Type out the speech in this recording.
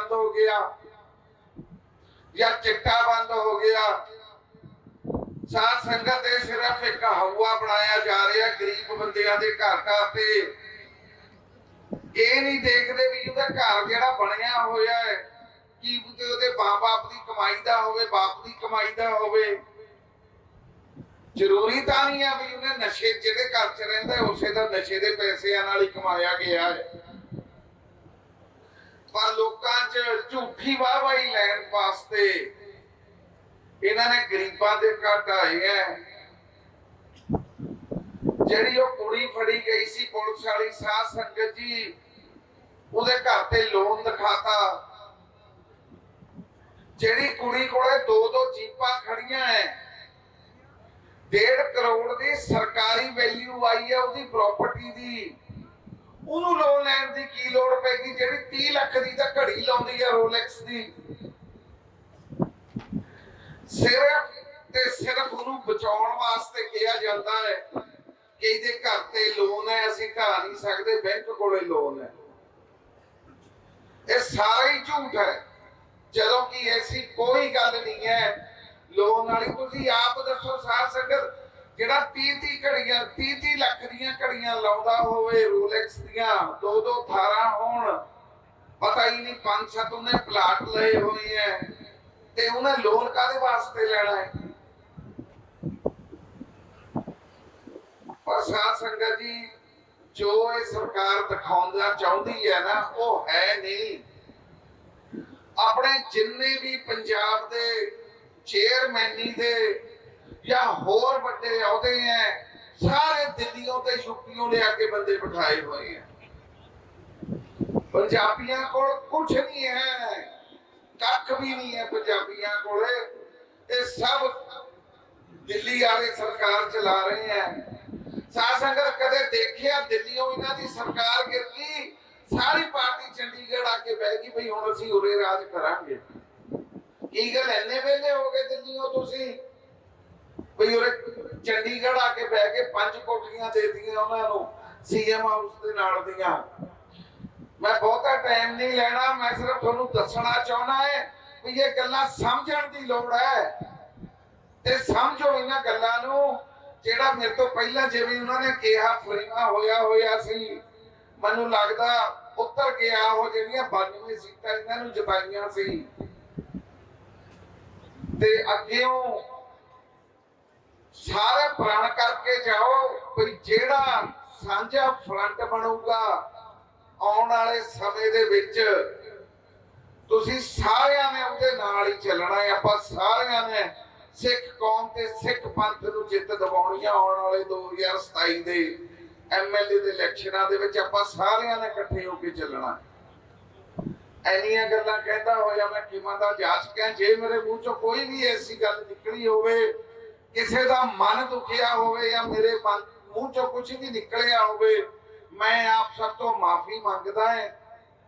ਬੰਦ ਹੋ ਗਿਆ। ਜਾਂ ਚਿੱਟਾ ਬੰਦ ਹੋ ਗਿਆ। ਸਾਧ ਸੰਗਤ ਇਹ ਸਿਰਫ ਇੱਕ ਹਵਾ ਬਣਾਇਆ ਜਾ ਰਿਹਾ ਗਰੀਬ ਬੰਦਿਆਂ ਦੇ ਘਰ ਘਰ ਤੇ। ਇਹ ਨਹੀਂ ਦੇਖਦੇ ਵੀ ਉਹਦਾ ਘਰ ਜਿਹੜਾ ਬਣਿਆ ਹੋਇਆ ਹੈ ਕੀ ਤੇ ਉਹਦੇ ਬਾਪ ਦੀ ਕਮਾਈ ਦਾ ਹੋਵੇ, ਬਾਪ ਦੀ ਕਮਾਈ ਦਾ ਹੋਵੇ। ਜ਼ਰੂਰੀ ਤਾਂ ਨਹੀਂ ਆ ਵੀ ਉਹਨੇ ਨਸ਼ੇ ਜਿਹੜੇ ਘਰ 'ਚ ਰਹਿੰਦਾ, ਉਸੇ ਦਾ ਨਸ਼ੇ ਦੇ ਪੈਸਿਆਂ ਨਾਲ ਹੀ ਕਮਾਇਆ ਗਿਆ ਹੈ। 'ਚ ਝੂਠੀ ਵਾਹਵਾਈ ਲੈਣ ਵਾਸਤੇ ਇਹਨਾਂ ਨੇ ਗਰੀਬਾਂ ਦੇ ਘਰ ਢਾਏ ਹੈ ਜਿਹੜੀ ਉਹ ਕੁੜੀ ਫੜੀ ਗਈ ਸੀ ਪੁਲਿਸ ਵਾਲੀ, ਸਾਧ ਸੰਗਤ ਜੀ, ਉਹਦੇ ਘਰ ਤੇ ਲੋਨ ਦਿਖਾਤਾ। ਜਿਹੜੀ ਕੁੜੀ ਕੋਲੇ ਦੋ ਦੋ ਜੀਪਾਂ ਖੜੀਆਂ ਐ। ਡੇਢ ਕਰੋੜ ਦੀ ਸਰਕਾਰੀ ਵੈਲਿਊ ਆਈ ਹੈ ਉਹਦੀ ਪ੍ਰਾਪਰਟੀ ਦੀ। ਉਹਨੂੰ ਲੋਨ ਲੈਣ ਦੀ ਕੀ ਲੋੜ ਪੈਗੀ ਜਿਹੜੀ 30 ਲੱਖ ਦੀ ਤਾਂ ਘੜੀ ਲਾਉਂਦੀ ਹੈ ਰੋਲੈਕਸ ਦੀ। ਸਿਰਫ ਤੇ ਸਿਰਫ ਉਹਨੂੰ ਬਚਾਉਣ ਵਾਸਤੇ ਕਿਹਾ ਜਾਂਦਾ ਹੈ ਕਿ ਇਹਦੇ ਘਰ ਤੇ ਲੋਨ ਹੈ, ਅਸੀਂ ਘਰ ਨਹੀਂ ਸਕਦੇ, ਬੈਂਕ ਕੋਲੇ ਲੋਨ ਹੈ। ਇਹ ਸਾਰਾ ਹੀ ਝੂਠ ਹੈ। ਜਦੋਂ ਕਿ ਐਸੀ ਕੋਈ ਗੱਲ ਨਹੀਂ ਹੈ। ਲੋਨ ਵਾਲੀ, ਤੁਸੀਂ ਆਪ ਦੱਸੋ ਸਾਧ ਸੰਗਤ ਜਿਹੜਾ 30 30 ਘੜੀਆਂ 30 30 ਲੱਖ ਦੀਆਂ ਘੜੀਆਂ ਲਾਉਂਦਾ ਹੋਵੇ ਰੋਲੈਕਸ ਦੀਆਂ ਦੋ ਦੋ ਥਾਰਾਂ ਹੋਣ, ਪਤਾ ਹੀ ਨਹੀਂ ਪੰਜ ਸੱਤ ਉਹਨੇ ਪਲਾਟ ਲਏ ਹੋਏ ਐ, ਤੇ ਉਹਨੇ ਲੋਨ ਕਾਦੇ ਵਾਸਤੇ ਲੈਣਾ ਹੈ ਪਰ ਸਾਧ ਸੰਗਤ ਜੀ, ਜੋ ਇਹ ਸਰਕਾਰ ਦਿਖਾਉਂਦਾ ਚਾਹੁੰਦੀ ਹੈ ਨਾ, ਉਹ ਹੈ ਨਹੀਂ। ਆਪਣੇ ਜਿੰਨੇ ਵੀ ਪੰਜਾਬ ਦੇ ਚੇਅਰਮੈਨੀ ਦੇ ਜਾਂ ਹੋਰ ਵੱਡੇ ਅਹੁਦੇ ਐ, ਸਾਰੇ ਦਿੱਲੀੋਂ ਤੇ ਯੂਪੀੋਂ ਲਿਆ ਕੇ ਬੰਦੇ ਬਿਠਾਏ ਹੋਏ ਐ। ਪੰਜਾਬੀਆਂ ਕੋਲ ਕੁਝ ਨਹੀਂ ਹੈ ਕੱਖ ਵੀ ਨਹੀਂ ਹੈ ਪੰਜਾਬੀਆਂ ਕੋਲੇ। ਇਹ ਸਭ ਦਿੱਲੀ ਵਾਲੇ ਸਰਕਾਰ ਚਲਾ ਰਹੇ ਹੈ ਸਾਧ ਸੰਗਤ ਕਦੇ ਦੇਖਿਆ ਦਿੱਲੀੋਂ ਇਹਨਾਂ ਦੀ ਸਰਕਾਰ ਗਿਰ ਗਈ ਸਾਰੀ ਪਾਰਟੀ ਚੰਡੀਗੜ੍ਹ ਆ ਕੇ ਬਹਿ ਗਈ ਭਈ ਹੁਣ ਅਸੀਂ ਉਰੇ ਰਾਜ ਕਰਾਂਗੇ। ਕੀ ਗੱਲ ਐਨੇ ਵੇਲੇ ਹੋ ਗਏ ਦਿੱਲੀੋਂ ਤੁਸੀਂ? ਭਈ ਉਰੇ ਚੰਡੀਗੜ੍ਹ ਆ ਕੇ ਬਹਿ ਕੇ ਪੰਜ ਕੋਠੀਆਂ ਦੇ ਦਿੱਤੀਆਂ ਉਹਨਾਂ ਨੂੰ, ਸੀਐਮ ਹਾਊਸ ਦੇ ਨਾਲ ਦੀਆਂ। ਮੈਂ ਬਹੁਤਾ ਟਾਈਮ ਨਹੀਂ ਲੈਣਾ, ਮੈਂ ਸਿਰਫ ਤੁਹਾਨੂੰ ਦੱਸਣਾ ਚਾਹੁੰਦਾ ਹੈ ਵੀ ਇਹ ਗੱਲਾਂ ਸਮਝਣ ਦੀ ਲੋੜ ਹੈ। ਤੇ ਸਮਝੋ ਇਹਨਾਂ ਗੱਲਾਂ ਨੂੰ, ਜਿਹੜਾ ਮੇਰੇ ਤੋਂ ਪਹਿਲਾਂ ਜਿਵੇਂ ਉਹਨਾਂ ਨੇ ਕਿਹਾ ਫਰੇਮਾ ਹੋਇਆ ਹੋਇਆ ਸੀ। ਮੈਨੂੰ ਲੱਗਦਾ ਉੱਤਰ ਗਿਆ ਉਹ ਜਿਹੜੀਆਂ 92 ਸੀਟਾਂ ਇਹਨਾਂ ਨੂੰ ਜਿਤਾਈਆਂ ਸੀ। ਤੇ ਅੱਗੇੋਂ ਸਾਰੇ ਪ੍ਰਣ ਕਰਕੇ ਜਾਓ, ਵੀ ਜਿਹੜਾ ਸਾਂਝਾ ਫਰੰਟ ਬਣੂਗਾ, ਆਉਣ ਵਾਲੇ ਸਮੇਂ ਦੇ ਵਿੱਚ ਤੁਸੀਂ ਸਾਰਿਆਂ ਨੇ ਉਹਦੇ ਨਾਲ ਹੀ ਚੱਲਣਾ ਹੈ। ਆਪਾਂ ਸਾਰਿਆਂ ਨੇ ਸਿੱਖ ਕੌਮ ਤੇ ਸਿੱਖ ਪੰਥ ਨੂੰ ਜਿੱਤ ਦਿਵਾਉਣੀ ਆ ਆਉਣ ਵਾਲੇ 2027 ਦੇ ਐਮਐਲਏ ਦੇ ਇਲੈਕਸ਼ਨਾਂ ਦੇ ਵਿੱਚ ਆਪਾਂ ਸਾਰਿਆਂ ਨੇ ਇਕੱਠੇ ਹੋ ਕੇ ਚੱਲਣਾ ਐਨੀਆਂ ਗੱਲਾਂ ਕਹਿੰਦਾ ਹੋਇਆ ਮੈਂ ਕਿਮਾਂ ਦਾ ਜਾਚਕਾਂ ਜੇ ਮੇਰੇ ਮੂੰਹ ਚੋਂ ਕੋਈ ਵੀ ਐਸੀ ਗੱਲ ਨਿਕਲੀ ਹੋਵੇ ਕਿਸੇ ਦਾ ਮਨ ਦੁਖਿਆ ਹੋਵੇ ਜਾਂ ਮੇਰੇ ਮਨ ਮੂੰਹ ਚੋਂ ਕੁਝ ਵੀ ਨਿਕਲਿਆ ਹੋਵੇ, ਮੈਂ ਆਪ ਸਭ ਤੋਂ ਮਾਫੀ ਮੰਗਦਾ ਹਾਂ।